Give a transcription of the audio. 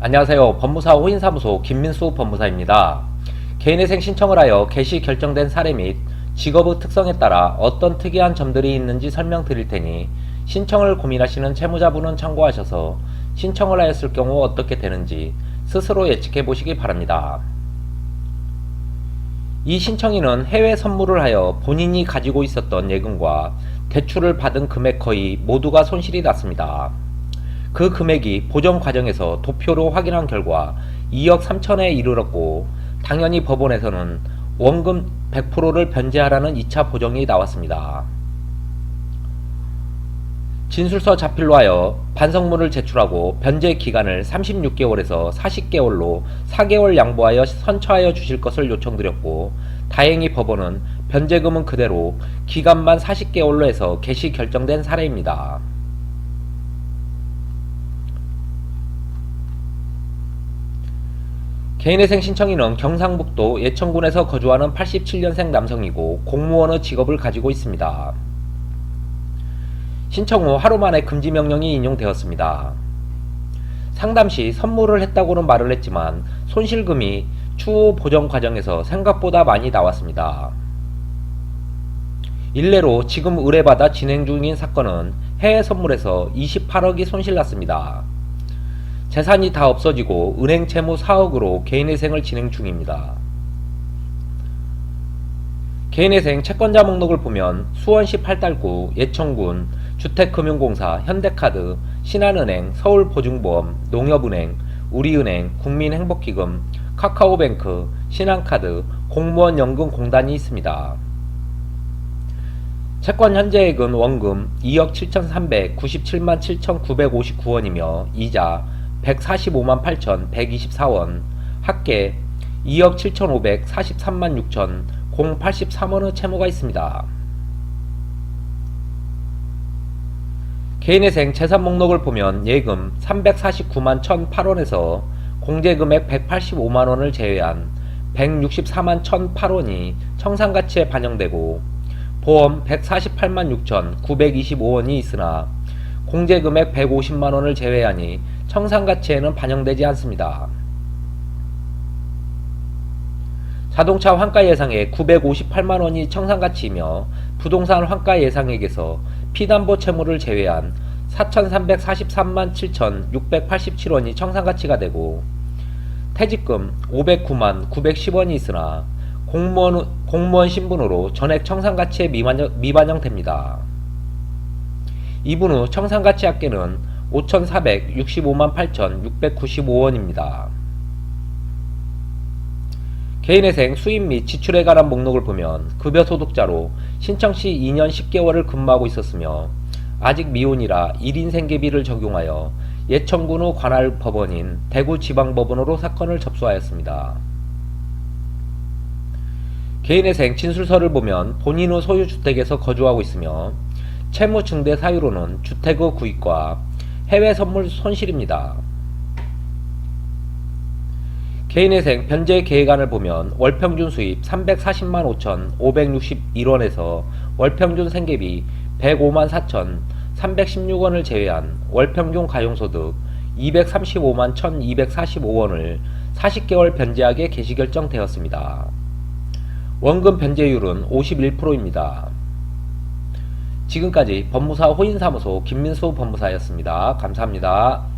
안녕하세요. 법무사 호인사무소 김민수 법무사입니다. 개인회생 신청을 하여 개시 결정된 사례 및 직업의 특성에 따라 어떤 특이한 점들이 있는지 설명드릴 테니 신청을 고민하시는 채무자분은 참고하셔서 신청을 하였을 경우 어떻게 되는지 스스로 예측해 보시기 바랍니다. 이 신청인은 해외 선물을 하여 본인이 가지고 있었던 예금과 대출을 받은 금액 거의 모두가 손실이 났습니다. 그 금액이 보정 과정에서 도표로 확인한 결과 2억 3천에 이르렀고 당연히 법원에서는 원금 100%를 변제하라는 2차 보정이 나왔습니다. 진술서 자필로 하여 반성문을 제출하고 변제 기간을 36개월에서 40개월로 4개월 양보하여 선처하여 주실 것을 요청드렸고 다행히 법원은 변제금은 그대로 기간만 40개월로 해서 개시 결정된 사례입니다. 개인회생 신청인은 경상북도 예천군에서 거주하는 87년생 남성이고 공무원의 직업을 가지고 있습니다. 신청 후 하루 만에 금지 명령이 인용되었습니다. 상담 시 선물을 했다고는 말을 했지만 손실금이 추후 보정 과정에서 생각보다 많이 나왔습니다. 일례로 지금 의뢰받아 진행 중인 사건은 해외 선물에서 28억이 손실났습니다. 재산이 다 없어지고 은행 채무 4억으로 개인회생을 진행 중입니다. 개인회생 채권자 목록을 보면 수원시 팔달구, 예천군, 주택금융공사, 현대카드, 신한은행, 서울보증보험, 농협은행, 우리은행, 국민행복기금, 카카오뱅크, 신한카드, 공무원연금공단이 있습니다. 채권 현재액은 원금 2억 7,397만 7,959원이며 이자 145만 8,124원, 합계 2억 7,543만 6천 083원의 채무가 있습니다. 개인회생 재산 목록을 보면 예금 349만 1,008원에서 공제금액 185만원을 제외한 164만 1,008원이 청산가치에 반영되고 보험 148만 6천 925원이 있으나 공제금액 150만원을 제외하니 청산가치에는 반영되지 않습니다. 자동차 환가 예상액 958만 원이 청산가치이며 부동산 환가 예상액에서 피담보 채무를 제외한 4,343만 7,687원이 청산가치가 되고 퇴직금 509만 910원이 있으나 공무원, 공무원 신분으로 전액 청산가치에 미반영, 미반영됩니다. 이분 후 청산가치 합계는 5,465만 8,695원입니다. 개인회생 수입 및 지출에 관한 목록을 보면 급여 소득자로 신청 시 2년 10개월을 근무하고 있었으며 아직 미혼이라 1인 생계비를 적용하여 예천군의 관할 법원인 대구지방법원으로 사건을 접수하였습니다. 개인회생 진술서를 보면 본인의 소유 주택에서 거주하고 있으며 채무 증대 사유로는 주택의 구입과 해외 선물 손실입니다. 개인회생 변제 계획안을 보면 월평균 수입 340만 5천 561원에서 월평균 생계비 105만 4천 316원을 제외한 월평균 가용소득 235만 1245원을 40개월 변제하게 개시 결정되었습니다. 원금 변제율은 51%입니다. 지금까지 법무사 호인사무소 김민수 법무사였습니다. 감사합니다.